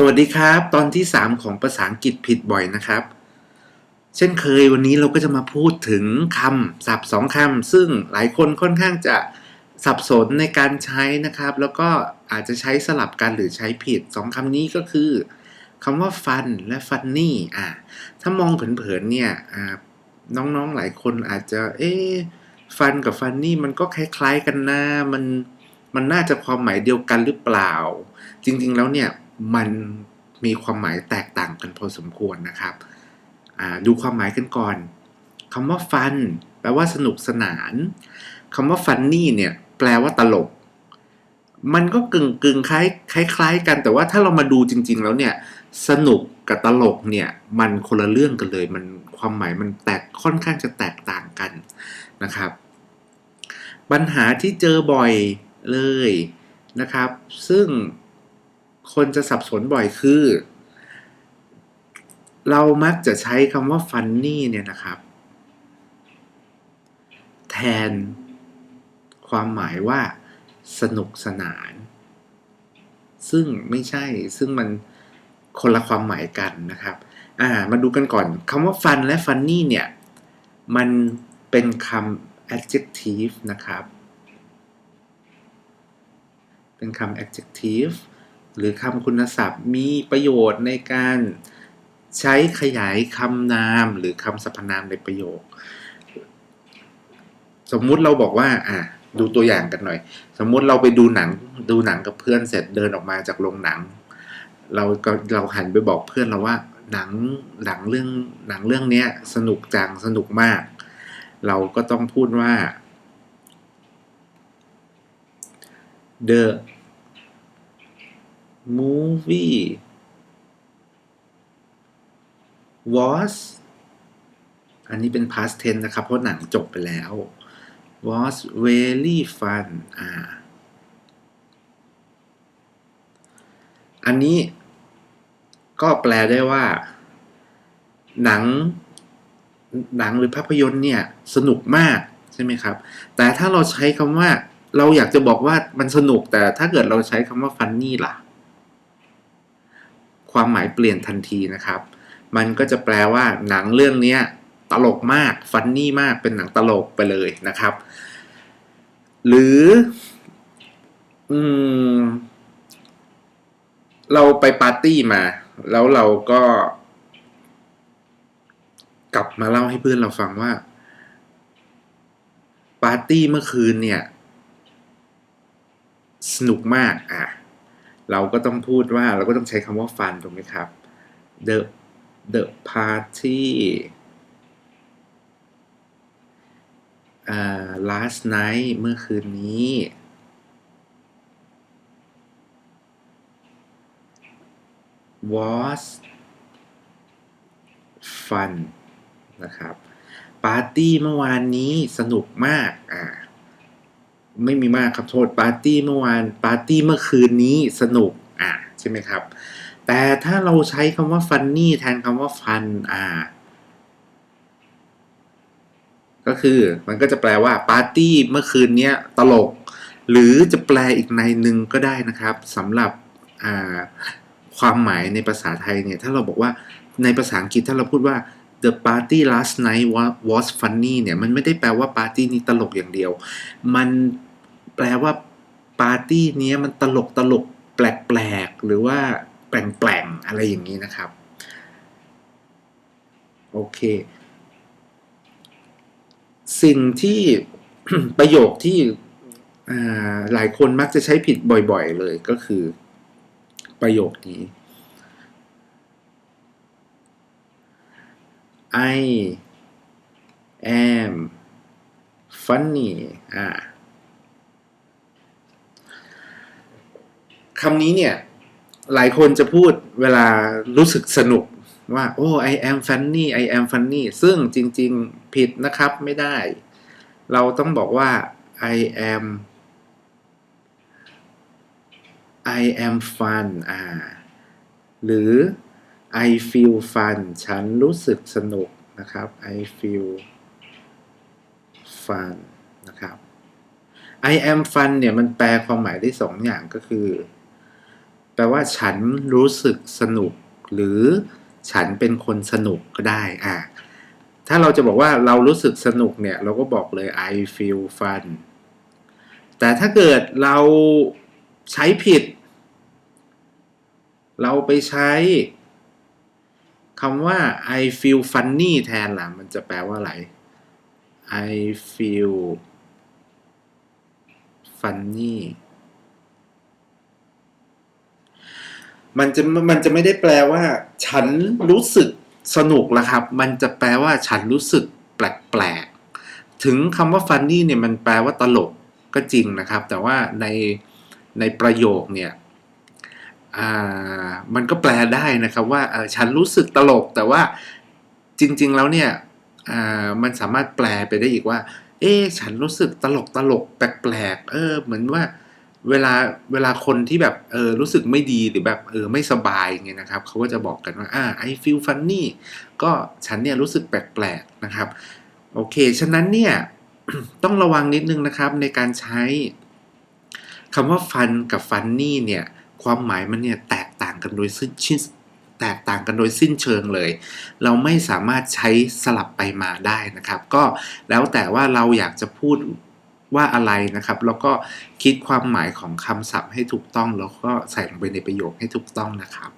สวัสดีครับ ตอนที่ 3 ของภาษาอังกฤษผิดบ่อยนะครับ เช่นเคยวันนี้เราก็จะมาพูดถึงคำศัพท์สองคำซึ่งหลายคนค่อนข้างจะสับสนในการใช้นะครับ แล้วก็อาจจะใช้สลับกันหรือใช้ผิดสองคำนี้ก็คือคำว่า fun และ funny อะถ้ามองเผินๆเนี่ยน้องๆหลายคนอาจจะ เอ๊ะ fun กับ funny มันก็คล้ายๆกันนะมันมันน่าจะความหมายเดียวกันหรือเปล่า จริงๆแล้วเนี่ย มันมีความหมายแตกต่างกันพอสมควรนะครับ ดูความหมายกันก่อนคำว่า fun แปลว่าสนุกสนานคำว่า funny เนี่ย แปลว่าตลก มันก็กึ่งกึ่งคล้ายคล้ายคล้ายกัน แต่ว่าถ้าเรามาดูจริง ๆ แล้วเนี่ย สนุกกับตลกเนี่ย มันคนละเรื่องกันเลย มันความหมายมันแตกค่อนข้างจะแตกต่างกันนะครับ ปัญหาที่เจอบ่อยเลยนะครับ ซึ่ง คนจะสับสนบ่อยคือ เรามักจะใช้คำว่า funny เนี่ยนะครับ แทนความหมายว่าสนุกสนาน ซึ่งไม่ใช่ซึ่งมันคนละความหมายกันนะครับ อ่า มาดูกันก่อนคำว่า fun และ funny เนี่ย มันเป็นคำ adjective นะครับ เป็นคำ adjective หรือคำคุณศัพท์มีประโยชน์ในการใช้ขยายคำนามหรือคำสรรพนามในประโยค สมมุติเราบอกว่า อะดูตัวอย่างกันหน่อย สมมุติเราไปดูหนังดูหนังกับเพื่อนเสร็จเดินออกมาจากโรงหนัง เราก็เราหันไปบอกเพื่อนเราว่า หนังหนังเรื่องหนังเรื่องเนี้ย สนุกจังสนุกมาก เราก็ต้องพูดว่า the movie was อันนี้เป็น past tense นะครับ เพราะหนังจบไปแล้ว was very fun อ่า อันนี้ก็แปลได้ว่า หนัง หนังหรือภาพยนตร์เนี่ย สนุกมากใช่ไหมครับ แต่ถ้าเราใช้คำว่า เราอยากจะบอกว่ามันสนุกแต่ถ้าเกิดเราใช้คำว่า funny ล่ะ ความหมายเปลี่ยนทันทีนะครับ มันก็จะแปลว่าหนังเรื่องนี้ตลกมากฟันนี่มากเป็นหนังตลกไปเลยนะครับ หรืออืมเราไปปาร์ตี้มา แล้วเราก็ กลับมาเล่าให้เพื่อนเราฟังว่า ปาร์ตี้เมื่อคืนเนี่ย สนุกมากอะ เราก็ต้องพูดว่าเราก็ต้องใช้คำว่าฟันถูกไหมครับ the the party uh, last night เมื่อคืนนี้ was fun นะครับ ปาร์ตี้เมื่อวานนี้สนุกมาก อ่า ไม่มีมากครับโทษปาร์ตี้เมื่อวานปาร์ตี้เมื่อคืนนี้สนุกอ่าใช่ไหมครับ แต่ถ้าเราใช้คำว่า funny แทนคำว่า fun อ่าก็คือมันก็จะแปลว่าปาร์ตี้เมื่อคืนนี้ตลก หรือจะแปลอีกในหนึ่งก็ได้นะครับสำหรับอ่าความหมายในภาษาไทยเนี่ยถ้าเราบอกว่าในภาษาอังกฤษถ้าเราพูดว่า the party last night was funny เนี่ยมันไม่ได้แปลว่าปาร์ตี้นี้ตลกอย่างเดียว มัน แปลว่าปาร์ตี้นี้มันตลกตลกแปลกๆ หรือว่าแปลงๆ อะไรอย่างนี้นะครับ โอเค สิ่งที่ประโยคที่หลายคนมักจะใช้ผิดบ่อยๆเลยก็คือประโยคนี้ I am funny อ่า คำนี้เนี่ย หลายคนจะพูดเวลารู้สึกสนุกว่า โอ้ I am funny I am funny ซึ่งจริง ๆ ผิดนะครับไม่ได้ เราต้องบอกว่า I am I am fun อ่า หรือ I feel fun ฉันรู้สึกสนุกนะครับ I feel fun นะครับ I am fun เนี่ยมันแปลความหมายได้สองอย่างก็คือ แปลว่าฉันรู้สึกสนุก หรือฉันเป็นคนสนุกก็ได้อะถ้าเราจะบอกว่าเรารู้สึกสนุกเนี่ย เราก็บอกเลย I feel fun แต่ถ้าเกิดเราใช้ผิด เราไปใช้คำว่า I feel funny แทนล่ะ มันจะแปลว่าอะไร I feel funny มันจะมันจะไม่ได้แปลว่า ฉันรู้สึกสนุกละครับ มันจะแปลว่าฉันรู้สึกแปลกๆ ถึงคำว่า funny เนี่ยมันแปลว่าตลกก็จริงนะครับ แต่ว่าในในประโยคเนี่ยมันก็แปลได้นะครับว่าฉันรู้สึกตลก แต่ว่าจริง ๆแล้วเนี่ยมันสามารถแปลไปได้อีกว่า เอ๊ฉันรู้สึกตลกตลกแปลกๆเออเหมือนว่า เวลาเวลาคนที่แบบเออรู้สึกไม่ดีหรือแบบเออไม่สบายเงี้ยนะครับเขาก็จะบอกกันว่าอ่า I feel funny ก็ฉันเนี่ยรู้สึกแปลกๆนะครับ โอเค ฉะนั้นเนี่ยต้องระวังนิดนึงนะครับในการใช้คำว่าฟันกับฟันนี่เนี่ย ความหมายมันเนี่ยแตกต่างกันโดยสิ้นชิ้นแตกต่างกันโดยสิ้นเชิงเลย เราไม่สามารถใช้สลับไปมาได้นะครับ ก็แล้วแต่ว่าเราอยากจะพูด ว่าอะไรนะครับ แล้วก็คิดความหมายของคำศัพท์ให้ถูกต้อง แล้วก็ใส่ลงไปในประโยคให้ถูกต้องนะครับ